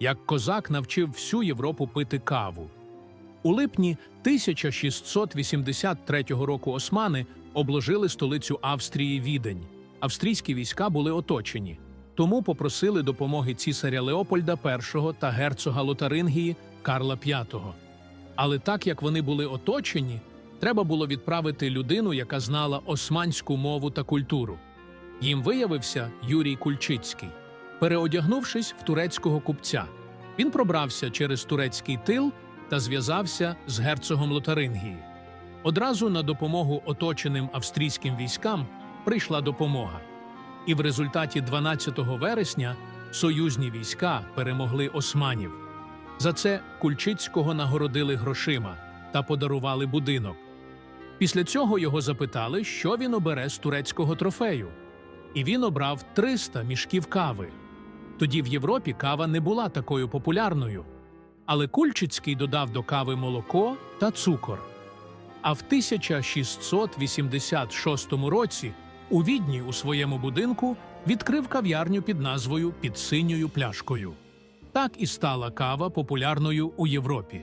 як козак навчив всю Європу пити каву. У липні 1683 року османи обложили столицю Австрії Відень. Австрійські війська були оточені, тому попросили допомоги цісаря Леопольда І та герцога Лотарингії Карла V. Але так як вони були оточені, треба було відправити людину, яка знала османську мову та культуру. Їм виявився Юрій Кульчицький. Переодягнувшись в турецького купця, він пробрався через турецький тил та зв'язався з герцогом Лотарингії. Одразу на допомогу оточеним австрійським військам прийшла допомога. І в результаті 12 вересня союзні війська перемогли османів. За це Кульчицького нагородили грошима та подарували будинок. Після цього його запитали, що він обере з турецького трофею. І він обрав 300 мішків кави. Тоді в Європі кава не була такою популярною. Але Кульчицький додав до кави молоко та цукор. А в 1686 році у Відні у своєму будинку відкрив кав'ярню під назвою Під синьою пляшкою. Так і стала кава популярною у Європі.